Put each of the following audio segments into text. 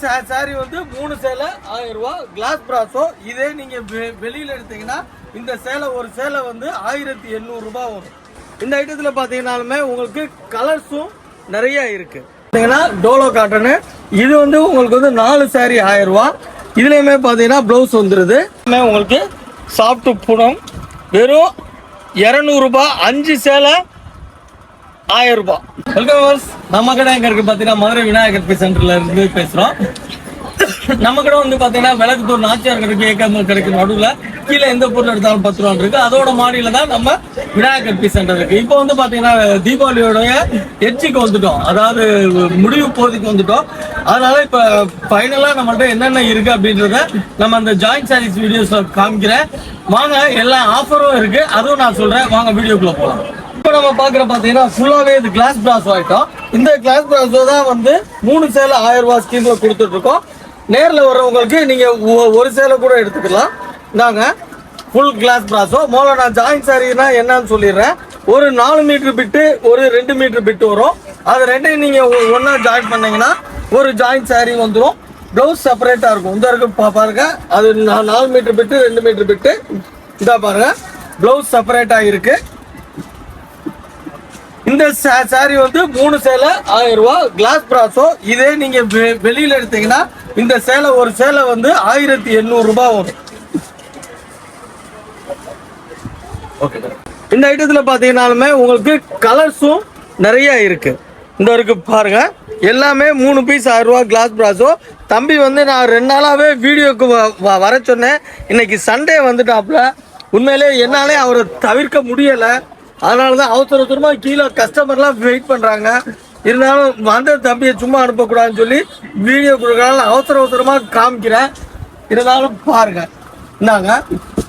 Sorry வந்து மூணு சேலை ஆயிரம் ரூபா. கிளாஸ் பிராஸோ இதே நீங்க வெ- வெளியில எடுத்தீங்கன்னா இந்த சேலை ஒரு சேலை வந்து ஆயிரத்தி எண்ணூறு ரூபாய் வரும். இந்த ஐட்டத்தில் பார்த்தீங்கன்னாலுமே உங்களுக்கு கலர்ஸும் நிறைய இருக்கு. பார்த்தீங்கன்னா டோலோ காட்டனு இது வந்து உங்களுக்கு வந்து நாலு சாரி ஆயிரம் ரூபா. இதுலயுமே பார்த்தீங்கன்னா ப்ளவுஸ் வந்துடுது உங்களுக்கு சாஃப்ட் புடம் வெறும் இரநூறுபா அஞ்சு சேலை ஆயிரம் ரூபாய். வெல்கம் நம்ம கடை எங்க இருக்கு பாத்தீங்கன்னா மதுரை விநாயகர் பி சென்டர்ல இருந்து பேசுறோம். நம்ம கடை வந்து பாத்தீங்கன்னா விளக்குத்தூர் நாச்சியார் கடைக்கு ஏக்காமல் கிடைக்கும் நடுவுல கீழே எந்த பொருள் எடுத்தாலும் பத்து ரூபா இருக்கு. அதோட மாடியில தான் நம்ம விநாயகர் பி சென்டர் இருக்கு. இப்போ வந்து பாத்தீங்கன்னா தீபாவளியோடைய எச்சிக்கு வந்துட்டோம். அதாவது முடிவு போதிக்கு வந்துட்டோம். அதனால இப்ப ஃபைனலா நம்மள்ட்ட என்னென்ன இருக்கு அப்படின்றத நம்ம அந்த ஜாயிண்ட் சாரீஸ் வீடியோஸ்ல காமிக்கிறேன். வாங்க எல்லா ஆஃபரும் இருக்கு. அதுவும் நான் சொல்றேன். வாங்க வீடியோக்குள்ள போகலாம் இப்போ நம்ம பாக்குற பாத்தீங்கன்னா ஃபுல்லாவே இது கிளாஸ் பிராஸ் ஆயிட்டோம். இந்த கிளாஸ் பிராஸ் தான் வந்து மூணு சேலை ஆயிரம் ரூபாய் ஸ்கீம்ல கொடுத்துட்டு இருக்கோம். நேர்ல வர்றவங்களுக்கு நீங்க ஒ- ஒரு சேலை கூட எடுத்துக்கலாம். நாங்க ஃபுல் கிளாஸ் பிராஸோ மோல நான் ஜாயின் சாரினா என்னன்னு சொல்லிடுறேன். ஒரு நாலு மீட்டர் பிட்டு ஒரு ரெண்டு மீட்டர் பிட்டு வரும். அது ரெண்டையும் நீங்க ஒ- ஜாயின் பண்ணீங்கன்னா ஒரு ஜாயின் சாரி வந்துடும் ப்ளவுஸ் செப்பரேட்டா இருக்கும். இந்த இருக்கு பாருங்க. அது நாலு மீட்டர் பிட்டு ரெண்டு மீட்டர் பிட்டு இதா பாருங்க. ப்ளவுஸ் செப்பரேட்டா இருக்கு. இந்த சாரி வந்து மூணு சேலை ஆயிரம் ரூபா கிளாஸ் பிராஸோ இதே நீங்க வெளியில எடுத்தீங்கன்னா இந்த சேலை ஒரு சேலை வந்து ஆயிரத்தி எண்ணூறு ரூபாய் வரும். ஓகே இந்த ஐட்டத்தில் பார்த்தீங்கன்னாலுமே உங்களுக்கு கலர்ஸும் நிறைய இருக்கு. இந்த இருக்கு பாருங்க. எல்லாமே மூணு பீஸ் ஆயிரம் ரூபா கிளாஸ் பிராஸோ தம்பி வந்து நான் ரெண்டு நாளாகவே வீடியோக்கு வ- வ- வர சொன்னேன். இன்னைக்கு சண்டே வந்துட்டாப்ல உண்மையிலே என்னாலே அவரை தவிர்க்க முடியலை. அதனால தான் அவசர அவசரமாக கீழே கஸ்டமர்லாம் வெயிட் பண்ணுறாங்க இருந்தாலும் வந்த தம்பியை சும்மா அனுப்பக்கூடாதுன்னு சொல்லி வீடியோ கொடுக்கறனால அவசர அவசரமாக காமிக்கிறேன். இருந்தாலும் பாருங்க. இந்தாங்க.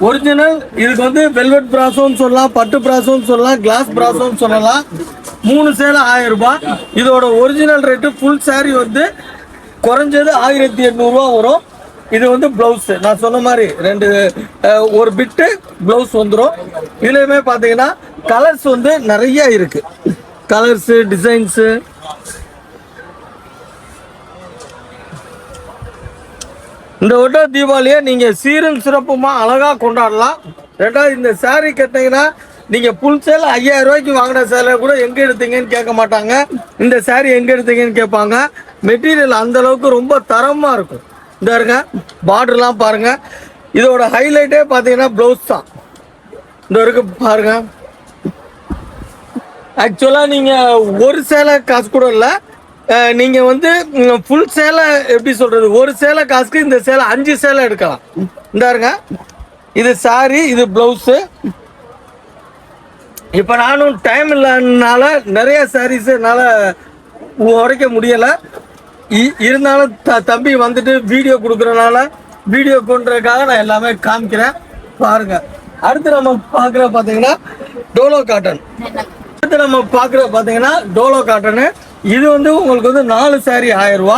ஒரிஜினல் இதுக்கு வந்து வெல்வெட் பிராசோன்னு சொல்லலாம் பட்டு பிராசோன்னு சொல்லலாம் கிளாஸ் பிராசோன்னு சொல்லலாம். மூணு சேலை ஆயிரம் ரூபாய். இதோட ஒரிஜினல் ரேட்டு ஃபுல் saree வந்து குறைஞ்சது ஆயிரத்தி எண்ணூறுரூவா வரும். இது வந்து ப்ளவுஸ் நான் சொன்ன மாதிரி ரெண்டு ஒரு பிட்டு ப்ளவுஸ் வந்துடும் இதுலேயுமே பார்த்தீங்கன்னா கலர்ஸ் வந்து நிறைய இருக்கு. கலர்ஸு டிசைன்ஸு இந்த ஒட்டோ தீபாவளியை நீங்க சீரும் சிறப்புமா அழகா கொண்டாடலாம். ரெண்டாவது இந்த saree கேட்டிங்கன்னா நீங்க புல் சேலை ஐயாயிரம் ரூபாய்க்கு வாங்கின சேலை கூட எங்க எடுத்தீங்கன்னு கேட்க மாட்டாங்க. இந்த saree எங்க எடுத்தீங்கன்னு கேட்பாங்க. மெட்டீரியல் அந்த அளவுக்கு ரொம்ப தரமா இருக்கும். இந்த இருங்க பார்டர்லாம் பாருங்க. இதோட ஹைலைட்டே பார்த்தீங்கன்னா ப்ளவுஸ் தான். இந்த இருக்கு பாருங்க. ஆக்சுவலாக நீங்கள் ஒரு சேலை காசு கூட இல்லை. நீங்கள் வந்து ஃபுல் சேலை எப்படி சொல்கிறது ஒரு சேலை காசுக்கு இந்த சேலை அஞ்சு சேலை எடுக்கலாம். இந்தாருங்க இது சாரி இது ப்ளவுஸு இப்போ நானும் டைம் இல்லாதனால நிறைய சாரீஸ் என்னால் உடைக்க முடியலை. இ- இருந்தாலும் த தம்பி வந்துட்டு வீடியோ கொடுக்குறனால வீடியோ பண்ணுறதுக்காக நான் எல்லாமே காமிக்கிறேன். பாருங்கள் அடுத்து நம்ம பார்க்குற பார்த்தீங்கன்னா டோலோ காட்டன் அடுத்து நம்ம பார்க்குற பார்த்தீங்கன்னா டோலோ காட்டனு இது வந்து உங்களுக்கு வந்து நாலு saree ஆயிரம் ரூபா.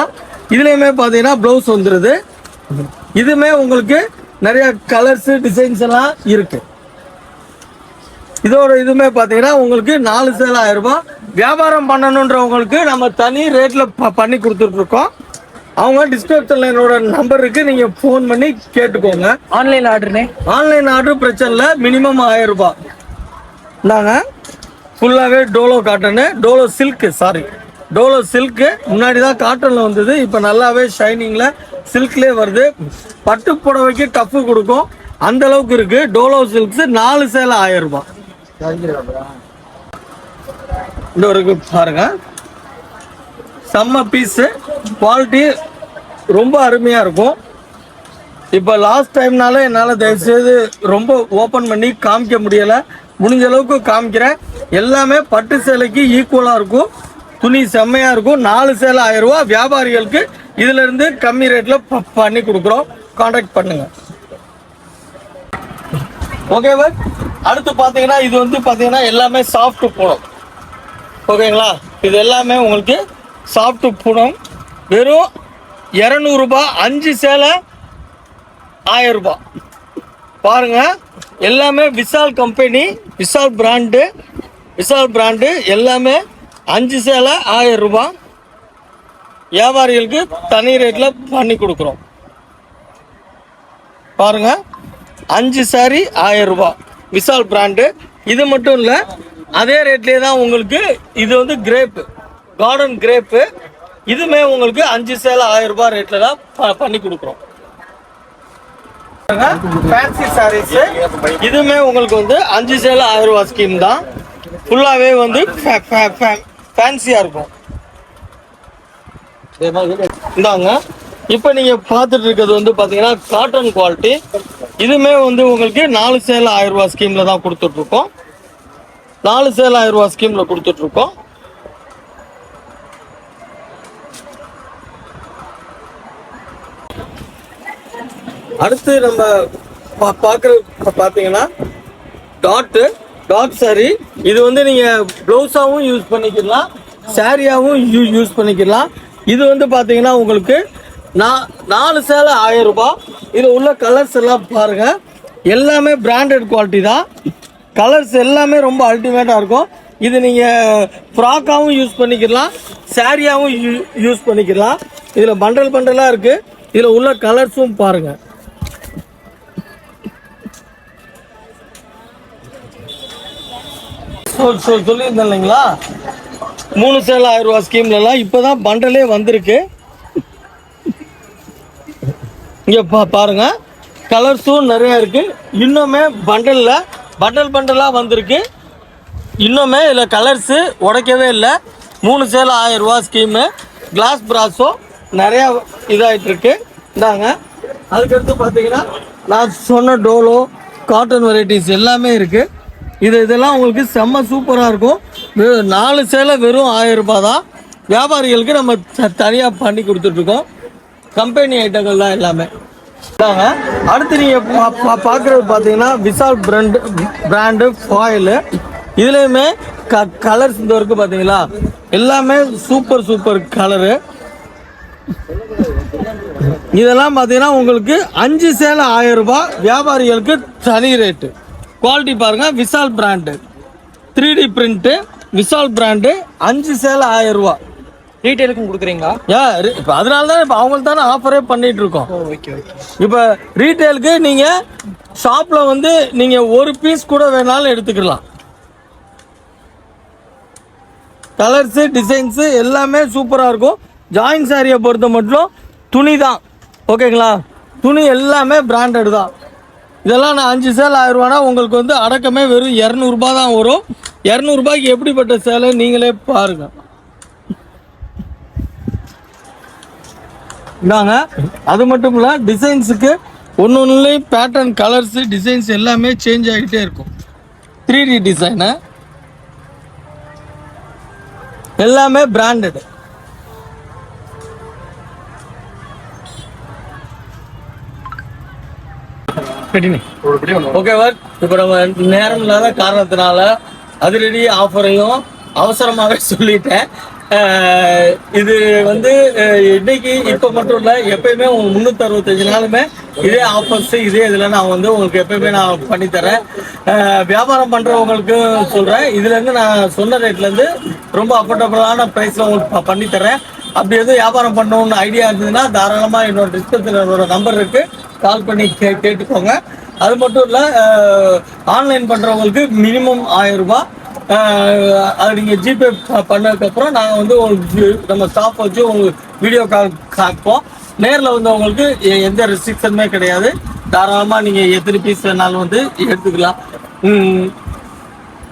இதுலேயுமே பார்த்தீங்கன்னா ப்ளவுஸ் வந்துடுது இதுமே உங்களுக்கு நிறைய கலர்ஸ் டிசைன்ஸ் எல்லாம் இருக்கு. இதோட இதுமே பார்த்தீங்கன்னா உங்களுக்கு நாலு சேலை ஆயிரம் ரூபாய் வியாபாரம் பண்ணணுன்றவங்களுக்கு நம்ம தனி ரேட்ல ப- பண்ணி கொடுத்துட்டு இருக்கோம் அவங்க டிஸ்கிரிப்ஷன்ல என்னோட நம்பர் இருக்கு. நீங்க ஃபோன் பண்ணி கேட்டுக்கோங்க. ஆன்லைன் ஆர்டர்னே ஆன்லைன் ஆர்டர் பிரச்சனை இல்லை. மினிமம் ஆயிரம் ரூபாய் இந்தாங்க. ஃபுல்லாகவே dola cotton dola silk sari dola silk முன்னாடி தான் காட்டனில் வந்தது இப்போ நல்லாவே ஷைனிங்கில் சில்க்லேயே வருது. பட்டு புடவைக்கு டஃப்பு கொடுக்கும். அந்த அளவுக்கு இருக்கு. டோலோ சில்க்ஸ் நாலு சேலை ஆயிரம் ரூபாய். இந்த ஒரு பாருங்க. செம்ம பீஸு குவாலிட்டி ரொம்ப அருமையாக இருக்கும். இப்போ லாஸ்ட் டைம்னால என்னால் தயவுசெய்து ரொம்ப ஓப்பன் பண்ணி காமிக்க முடியலை. முடிஞ்ச அளவுக்கு காமிக்கிறேன். எல்லாமே பட்டு சேலைக்கு ஈக்குவலாக இருக்கும். துணி செம்மையாக இருக்கும். நாலு சேலை ஆயிரம் ரூபா வியாபாரிகளுக்கு இதிலிருந்து கம்மி ரேட்டில் பண்ணி கொடுக்குறோம். கான்டாக்ட் பண்ணுங்க. ஓகேவா அடுத்து பார்த்தீங்கன்னா இது வந்து பார்த்தீங்கன்னா எல்லாமே சாஃப்ட் பூனம். ஓகேங்களா இது எல்லாமே உங்களுக்கு சாஃப்ட் பூனம். வெறும் இரநூறுபா அஞ்சு சேலை ஆயிரம் ரூபாய். பாருங்க. எல்லாமே Vishal company Vishal brand Vishal brand எல்லாமே அஞ்சு சேலை ஆயிரம் ரூபா. வியாபாரிகளுக்கு தனி ரேட்டில் பண்ணி கொடுக்குறோம். பாருங்க. அஞ்சு சாரி ஆயிரம் ரூபா. விசால் பிராண்டு இது மட்டும் இல்லை அதே ரேட்லேயே தான் உங்களுக்கு இது வந்து கிரேப்பு கார்டன் கிரேப்பு இதுமே உங்களுக்கு அஞ்சு சேலை ஆயிரம் ரூபாய் ரேட்டில் தான் ப- பண்ணி கொடுக்குறோம். ஃபேன்சி சாரீஸ் இதுவுமே உங்களுக்கு வந்து அஞ்சு சேலை ஆயிரம் ரூபாய் ஸ்கீம் தான். ஃபுல்லாகவே வந்து ஃபேன்சியாக இருக்கும். இந்தாங்க. இப்போ நீங்கள் பார்த்துட்டு இருக்கிறது வந்து பார்த்தீங்கன்னா காட்டன் குவாலிட்டி இதுவுமே வந்து உங்களுக்கு நாலு சேல ஆயிரம் ரூபாய் ஸ்கீமில் தான் கொடுத்துட்ருக்கோம் நாலு சேல ஆயிரம் ரூபாய் ஸ்கீமில் கொடுத்துட்ருக்கோம் அடுத்து நம்ம பா- பார்க்குற பார்த்தீங்கன்னா டாட்டு டாட் சாரி இது வந்து நீங்கள் ப்ளவுஸாகவும் யூஸ் பண்ணிக்கலாம் சாரியாகவும் யூ யூஸ் பண்ணிக்கலாம். இது வந்து பார்த்தீங்கன்னா உங்களுக்கு நா- நாலு சேலை ஆயிரம் ரூபாய். இதில் உள்ள கலர்ஸ் எல்லாம் பாருங்கள் எல்லாமே பிராண்டட் குவாலிட்டி தான். கலர்ஸ் எல்லாமே ரொம்ப அல்டிமேட்டாக இருக்கும். இது நீங்கள் ஃப்ராக்காகவும் யூஸ் பண்ணிக்கலாம் சாரியாகவும் யூ யூஸ் பண்ணிக்கலாம். இதில் பண்டல் பண்டலாக இருக்குது இதில் உள்ள கலர்ஸும் பாருங்கள் சொல்லியிருந்தேன் இல்லைங்களா? மூணு சேல ஆயிரம் ரூபா ஸ்கீம்லலாம் இப்போ தான் பண்டலே வந்திருக்கு. இங்கே பா பாருங்க. கலர்ஸும் நிறையா இருக்குது இன்னுமே பண்டலில் பண்டல் பண்டலாக வந்திருக்கு. இன்னுமே இதில் கலர்ஸு உடைக்கவே இல்லை. மூணு சேல ஆயிரம் ரூபா ஸ்கீமு கிளாஸ் பிராஸோ நிறையா இதாகிட்டுருக்கு இந்தாங்க. அதுக்கடுத்து பார்த்தீங்கன்னா நான் சொன்ன டோலோ காட்டன் வெரைட்டிஸ் எல்லாமே இருக்குது இது இதெல்லாம் உங்களுக்கு செம்ம சூப்பராக இருக்கும். நாலு சேலை வெறும் ஆயிரம் ரூபாய் தான். வியாபாரிகளுக்கு நம்ம த- தனியாக பண்ணி கொடுத்துட்ருக்கோம். கம்பெனி ஐட்டங்கள் தான் எல்லாமே. இதாங்க அடுத்து நீங்கள் பா பா பார்க்குறது பார்த்தீங்கன்னா விசால் பிராண்டு பிராண்டு ஃபாயிலு இதுலேயுமே க கலர்ஸ் இந்த வரைக்கும் பார்த்தீங்களா எல்லாமே சூப்பர் சூப்பர் கலரு இதெல்லாம் பார்த்தீங்கன்னா உங்களுக்கு அஞ்சு சேலை ஆயிரம் ரூபாய். வியாபாரிகளுக்கு தனி ரேட்டு குவாலிட்டி பாருங்க Vishal brand three D print Vishal brand அஞ்சு சேலை ஆயிரம் ரூபாய் ரீட்டைலுக்கும் கொடுக்குறீங்களா? ஏ இப்போ அதனால தான் இப்போ அவங்களுக்கு தானே ஆஃபரே பண்ணிட்டு இருக்கோம். ஓகே ஓகே இப்போ ரீட்டைலுக்கு நீங்கள் ஷாப்பில் வந்து நீங்கள் ஒரு பீஸ் கூட வேணாலும் எடுத்துக்கலாம். கலர்ஸு டிசைன்ஸு எல்லாமே சூப்பராக இருக்கும். ஜாயின் சாரியை பொறுத்த மட்டும் துணி தான். ஓகேங்களா துணி எல்லாமே பிராண்டட் தான். இதெல்லாம் நான் அஞ்சு சேல் ஆயிரரூவானா உங்களுக்கு வந்து அடக்கமே வெறும் இரநூறுபா தான் வரும். இரநூறுபாய்க்கு எப்படிப்பட்ட சேலை? நீங்களே பாருங்கள் இதாங்க அது மட்டும் இல்லை டிசைன்ஸுக்கு ஒன்று ஒன்றுலேயும் பேட்டர்ன் கலர்ஸு டிசைன்ஸ் எல்லாமே சேஞ்ச் ஆகிட்டே இருக்கும். த்ரீ டி டிசைனு எல்லாமே பிராண்டடு ஓகேவா இப்போ நம்ம நேரம் இல்லாத காரணத்தினால அதிரடி ஆஃபரையும் அவசரமாகவே சொல்லிட்டேன். இது வந்து இன்னைக்கு இப்போ மட்டும் இல்லை எப்பயுமே உங்களுக்கு முந்நூற்றி அறுபத்தஞ்சு நாளுமே இதே ஆஃபர்ஸ் இதே இதில் நான் வந்து உங்களுக்கு எப்பயுமே நான் பண்ணித்தரேன் வியாபாரம் பண்ணுறவங்களுக்கு சொல்கிறேன் இதுலேருந்து நான் சொன்ன ரேட்லேருந்து ரொம்ப அஃபோர்டபுளான ப்ரைஸில் உங்களுக்கு பண்ணித்தரேன் அப்படி எதுவும் வியாபாரம் பண்ணணும்னு ஐடியா இருந்ததுன்னா தாராளமாக என்னோட டிஸ்கிரிப்ஷனில் நம்பர் இருக்குது கால் பண்ணி கே கேட்டுக்கோங்க. அது மட்டும் இல்லை ஆன்லைன் பண்ணுறவங்களுக்கு மினிமம் ஆயிரம் ரூபாய். அது நீங்கள் ஜிபே பண்ணதுக்கப்புறம் நாங்கள் வந்து உங்களுக்கு நம்ம ஸ்டாஃப் வச்சு உங்களுக்கு வீடியோ கால் காப்போம் நேரில் வந்து உங்களுக்கு எந்த ரெஸ்ட்ரிக்ஷனுமே கிடையாது. தாராளமாக நீங்கள் எத்தனை பீஸ் வேணாலும் வந்து எடுத்துக்கலாம்.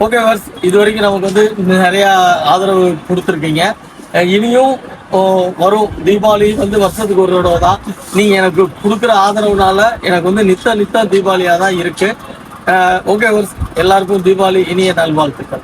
ஓகே வர்ஸ் இது வரைக்கும் நமக்கு வந்து நிறையா ஆதரவு கொடுத்துருக்கீங்க. இனியும் வரும். தீபாவளி வந்து வருஷத்துக்கு ஒரு தடவை தான். நீங்க எனக்கு கொடுக்குற ஆதரவுனால எனக்கு வந்து நித்த நித்த தீபாவளியாக தான் இருக்கு ஓகே எல்லாருக்கும் தீபாவளி இனிய நல்வாழ்த்துக்கள்.